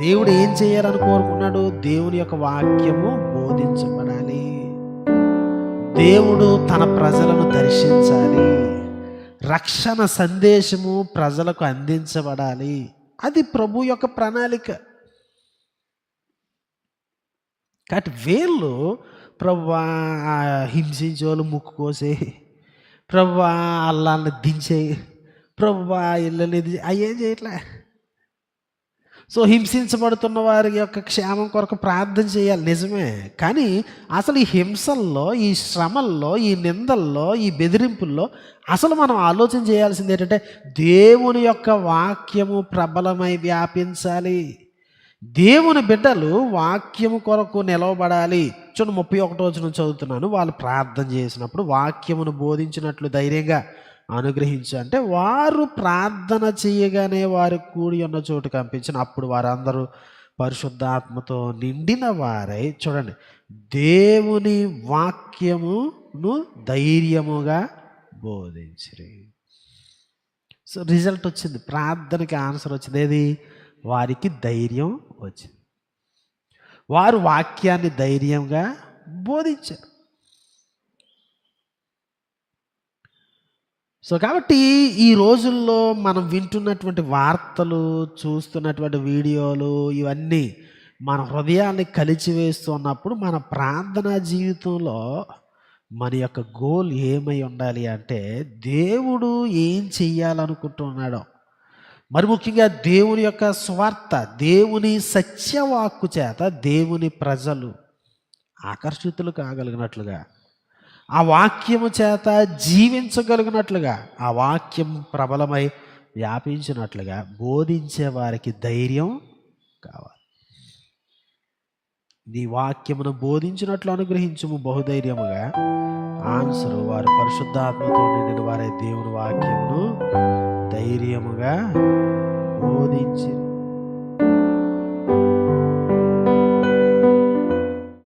దేవుడు ఏం చేయాలని కోరుకున్నాడు దేవుని యొక్క వాక్యము బోధించబడాలి. దేవుడు తన ప్రజలను దర్శించాలి. రక్షణ సందేశము ప్రజలకు అందించబడాలి. అది ప్రభు యొక్క ప్రణాళిక. కాబట్టి వీళ్ళు ప్రభా హింసించే వాళ్ళు ముక్కు కోసే ప్రభా అల్లాన్ని దించే ప్రభా ఇళ్ళని అయ్యేం చేయట్లే. సో హింసించబడుతున్న వారి యొక్క క్షేమం కొరకు ప్రార్థన చేయాలి నిజమే. కానీ అసలు ఈ హింసల్లో ఈ శ్రమల్లో ఈ నిందల్లో ఈ బెదిరింపుల్లో అసలు మనం ఆలోచన చేయాల్సింది ఏంటంటే దేవుని యొక్క వాక్యము ప్రబలమై వ్యాపించాలి. దేవుని బిడ్డలు వాక్యము కొరకు నిలవబడాలి. చూడండి ముప్పై ఒకటో వచ్చిన చదువుతున్నాను. వాళ్ళు ప్రార్థన చేసినప్పుడు వాక్యమును బోధించినట్లు ధైర్యంగా అనుగ్రహించు. అంటే వారు ప్రార్థన చేయగానే వారు కూడి ఉన్న చోటు కంపించిన అప్పుడు వారందరూ పరిశుద్ధాత్మతో నిండిన వారై చూడండి. దేవుని వాక్యమును ధైర్యముగా బోధించిరి. సో రిజల్ట్ వచ్చింది. ప్రార్థనకి ఆన్సర్ వచ్చింది. ఏది? వారికి ధైర్యం వచ్చింది. వారు వాక్యాన్ని ధైర్యంగా బోధించారు. సో కాబట్టి ఈ రోజుల్లో మనం వింటున్నటువంటి వార్తలు చూస్తున్నటువంటి వీడియోలు ఇవన్నీ మన హృదయాన్ని కలిచివేస్తున్నప్పుడు మన ప్రార్థనా జీవితంలో మన యొక్క గోల్ ఏమై ఉండాలి అంటే దేవుడు ఏం చెయ్యాలనుకుంటున్నాడో. మరి ముఖ్యంగా దేవుని యొక్క స్వార్థ దేవుని సత్యవాక్కు చేత దేవుని ప్రజలు ఆకర్షితులు కాగలిగినట్లుగా ఆ వాక్యము చేత జీవించగలిగినట్లుగా ఆ వాక్యం ప్రబలమై వ్యాపించినట్లుగా బోధించే వారికి ధైర్యం కావాలి. నీ వాక్యమును బోధించినట్లు అనుగ్రహించుము బహుధైర్యముగా. ఆన్సర్ వారు పరిశుద్ధాత్మతో నిండిన వారే దేవుని వాక్యమును ధైర్యముగా బోధించిన